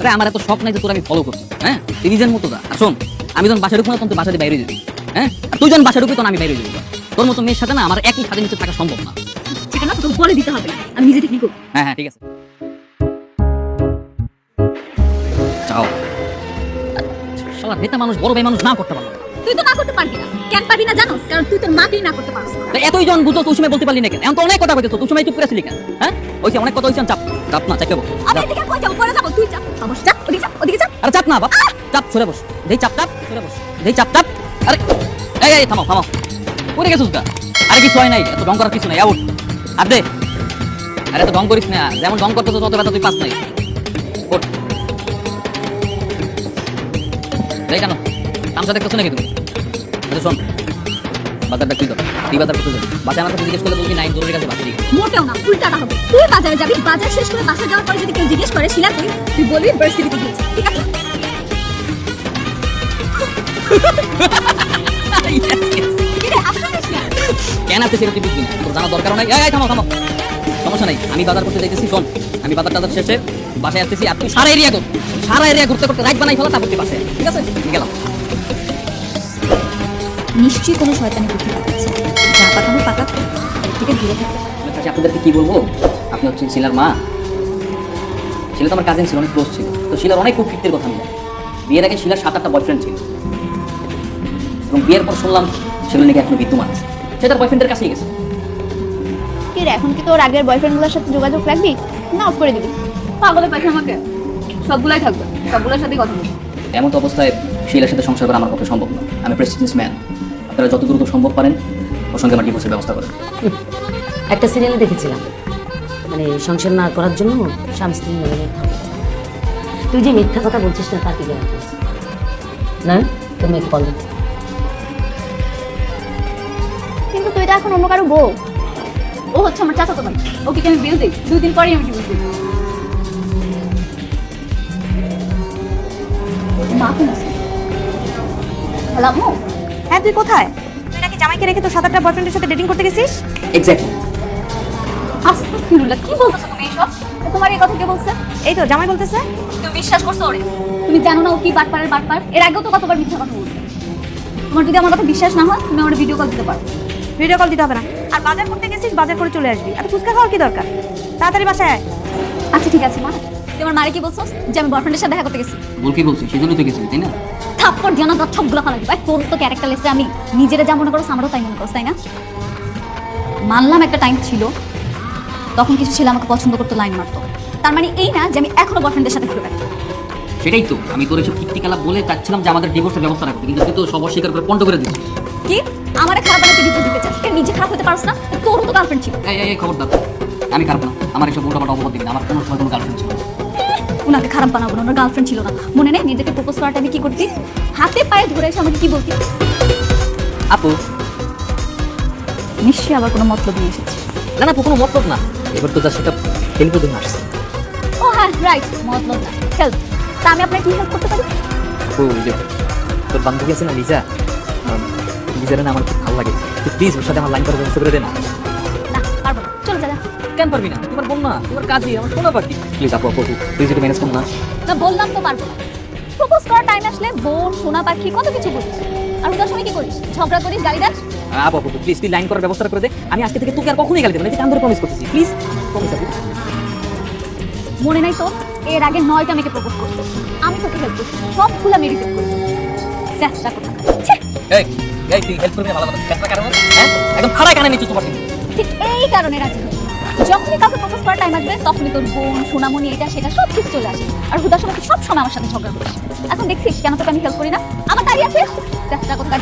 আরে আমার এত শখ নাই যে তোর আমি ফলো করছি। হ্যাঁ? তুই নিজের মতো দা শোন আমি যখন বাসা ঢুকবো না তখন তুই বাসা দিয়ে বাইরে যাবি। হ্যাঁ? তুই যখন বাসা ঢুকবি তখন আমি বাইরে যাব। তোর মতো মেয়ের সাথে না আমার একই ছাদের নিচে থাকা সম্ভব না। সেটা না তোকে বলে দিতে হবে আমি নিজে ঠিক করব হ্যাঁ হ্যাঁ ঠিক আছে। চাও। শালা নেতা মানুষ বড় ভাই মানুষ না করতে পারল না। তুই তো না করতে পারবি না। কেন পারবি না জানোস কারণ তুই তোর মাকেই না করতে পারছিস তা এতই জন বুঝো তুই সময় বলতে পারলি না কেন? এখন তো অনেক কথা বলতেছো তুই সময় চুপ করে আসলি কেন? হ্যাঁ? ওইসে অনেক কথা হইছে চাপ চাপ না চাপ আমি এদিকে কই যাব পরে যাব তুই অবশ্য যা ওদিকে যা ওদিকে যা আরে চাপ না বাপ। চাপ সরে বস। দেই চাপ চাপ সরে বস। দেই চাপ চাপ। আরে এই এই থামো থামো পড়ে গেছিস গা। আরে কিছু হয় নাই এত ঢং করার কিছু নাই আউট। আর দে। আরে এত ঢং করিস না যেমন ঢং করতে তত ব্যথা তুই পাস নাই। দেখ কেন? তামসা দেখতেছো নাকি তুমি? আচ্ছা শোন বাজারটা কি কর তুই বাজার বাজার আমার জিজ্ঞেস করলে বলবি নাই জরুরি কাছে বাজার মোটেও না উল্টাটা হবে। তুই বাজারে যাবি বাজার শেষ করে বাসা যাওয়ার পরে যদি কেউ জিজ্ঞেস করে শিলা তুই তুই বলবি ভার্সিটিতে গিয়েছি। ঠিক আছে? কেন আছে সেটা তুই বুঝবি না? তোর জানা দরকার নাই। এই, এই থামো থামো। সমস্যা নাই। আমি বাজার করতে যাইতেছি শোন। আমি বাজার টাজার শেষে বাসায় আসতেছি আর তুই সারা এরিয়া ঘুর। সারা এরিয়া ঘুরতে করতে রাইট বানাই ফেলা তারপর তুই বাসায় ঠিক আছে? গেলাম। নিশ্চয়ই কোনো শয়তানি বুদ্ধি পাকাচ্ছে যা পাকানো পাকাত থেকে দূরে থাকতে আমার কাছে আপনাদেরকে কি বলব? আপনি হচ্ছেন শিলার মা। শিলা তো আমার কাজিন ছিল অনেক ক্লোজ ছিল। তো শিলার অনেক কুকৃত্যের কথা আমি জানি বিয়ের আগে শিলার সাত আটটা বয়ফ্রেন্ড ছিল। এবং বিয়ের পর শুনলাম সেগুলো নাকি এখনও বিদ্যমান আছে। সে তার বয়ফ্রেন্ডের কাছেই গেছে। কি রে এখন কি তোর আগের বয়ফ্রেন্ডগুলোর সাথে যোগাযোগ রাখবি? না অফ করে দিবি। পাগলে পাইছে আমাকে। সবগুলাই থাকবে। সবগুলোর সাথে কথা বলব। এমন তো অবস্থায় শিলার সাথে সংসার করা আমার পক্ষে সম্ভব না আমি প্রেস্টিজিয়াস ম্যান আপনারা যত দ্রুত সম্ভব পারেন ওর সঙ্গে আমার ডিভোর্সের ব্যবস্থা করেন। একটা সিরিয়ালে দেখেছিলাম। মানে সংসার না করার জন্য স্বামী স্ত্রী তুই যে মিথ্যা কথা বলছিস না তার কি না? তুমি একটু কল কিন্তু তুই তো এখন অন্য কারও বউ। ও হচ্ছে আমার চাচা তোমার ওকে কি আমি বিল দিই? দুই দিন পরেই আমি ডিভোর্স দিই মা কোন আছে? হ্যাঁ তুই কোথায়? তুই নাকি জামাইকে রেখে তোর সাত আটটা বয়ফ্রেন্ডের সাথে ডেটিং করতে গেছিস? এক্স্যাক্টলি আস্তাগফিরুল্লাহ কি বলতেছো তুমি এইসব? তোমার এই কথা কে বলছে? এই তো জামাই বলতেছে। তুমি বিশ্বাস করছ ওরে? তুমি জানো না ও কি বাটপারের বাটপার? এর আগেও তো কতবার মিথ্যা কথা বলছে। তোমার যদি আমার কথা বিশ্বাস না হয় তুমি আমার ভিডিও কল দিতে পারো। ভিডিও কল দিতে হবে না। আর বাজার করতে গেছিস বাজার করে চলে আসবি। আর ফুচকা খাওয়ার কি দরকার? তাড়াতাড়ি বাসায় আয়। আচ্ছা ঠিক আছে মা। তুমি আমার মারে কি বলছো যে আমি বয়ফ্রেন্ডের সাথে দেখা করতে গেছি। বল কি বলছি সেজন্যই তো গেছিলি তাই না? থাপ্পড় দিয়ে না তোর সবগুলো ফালাই দিবা তোর তো ক্যারেক্টার লিস্টে আমি নিজেরা যা মনে করো আমারও তাই মনে করো তাই না? মানলাম একটা টাইম ছিল তখন কিছু ছেলে আমাকে পছন্দ করতে লাইন মারতো। তার মানে এই না যে আমি এখনও বয়ফ্রেন্ডের সাথে ঘুরে বেড়াই। সেটাই তো। আমি তোর এসব কীর্তিকালা বলে চাচ্ছিলাম যে আমাদের ডিভোর্সের ব্যবস্থা রাখতে কিন্তু তুই তো সব অস্বীকার করে পণ্ড করে দিচ্ছিস কি? আমার খারাপ বানাতে দিতে দিতে চাস। কেন নিজে খারাপ হতে পারছ না? তোরও তো গার্লফ্রেন্ড ছিল। এই এই, এই খবরদার। আমি খারাপ না। আমার এসব উল্টাপাল্টা অপবাদ দিবি না। আমার কোনো সময় কোনো গার্লফ্রেন্ড ছিল না। ওনাকে খারাপ বানাবো না ওনার গার্লফ্রেন্ড ছিল না। মনে নেই নিজেকে প্রপোজ করাটা আমি কি করতি হাতে পায়ে ধরে এসে আমাকে কি বলতি আপু। নিশ্চয়ই আবার কোনো মতলব নিয়ে এসেছি। না না আপু, কোনো মতলব না। এবার তো যা সেটা হেল্পের জন্য আসছে। ও হ্যাঁ রাইট মতলব না। হেল্প তা আমি আপনাকে কি হেল্প করতে পারি? যে তোর বান্ধবী আছে না লিজা? লিজারে না আমার খুব ভালো লাগে। প্লিজ ওর সাথে আমার লাইন করার ব্যবস্থা করে দে না। কেন পারবি না? তোমার বোন না তোমার কাজই আমার শোনা পাখি। প্লিজ আপু আপু তুই যদি ম্যানেজ কর না। না বললাম তো পারব না। প্রপোজ করার টাইম আসলে বোন সোনা পাখি কত কিছু করিস। আর ওটার সময় কি করিস? ঝগড়া করিস গাড়ি দাস। আপু আপু প্লিজ তুই লাইন করার ব্যবস্থা করে দে। আমি আজকে থেকে তোকে আর কখনোই গালি দেবো না। এই যে কান ধরে প্রমিস করতেছি? প্লিজ প্রমিস আপু। মনে নাই তো এর আগে নয়টা মেয়েকে প্রপোজ করতো আমি তোকে হেল্প করছি। সবগুলো আমি রিজেক্ট করি চেষ্টা করতে এই এই তুই হেল্প করবি ভালো কথা। চেষ্টা কারণ হ্যাঁ? একদম ফাড়াই কানে নিচ্ছিস তোমার এই কারণে রাজি হই। যখনই কাউকে প্রপোজ করার টাইম আসবে, তখনই তোর বোন, সোনামণি, এটা, সেটা সব কিছু চলে আসে আর হুদার সময় সব সময় আমার সাথে ঝগড়া করিস। এখন দেখছিস কেন তোকে আমি হেল্প করি না? আমার দাঁড়িয়ে আছে। চেষ্টা করতে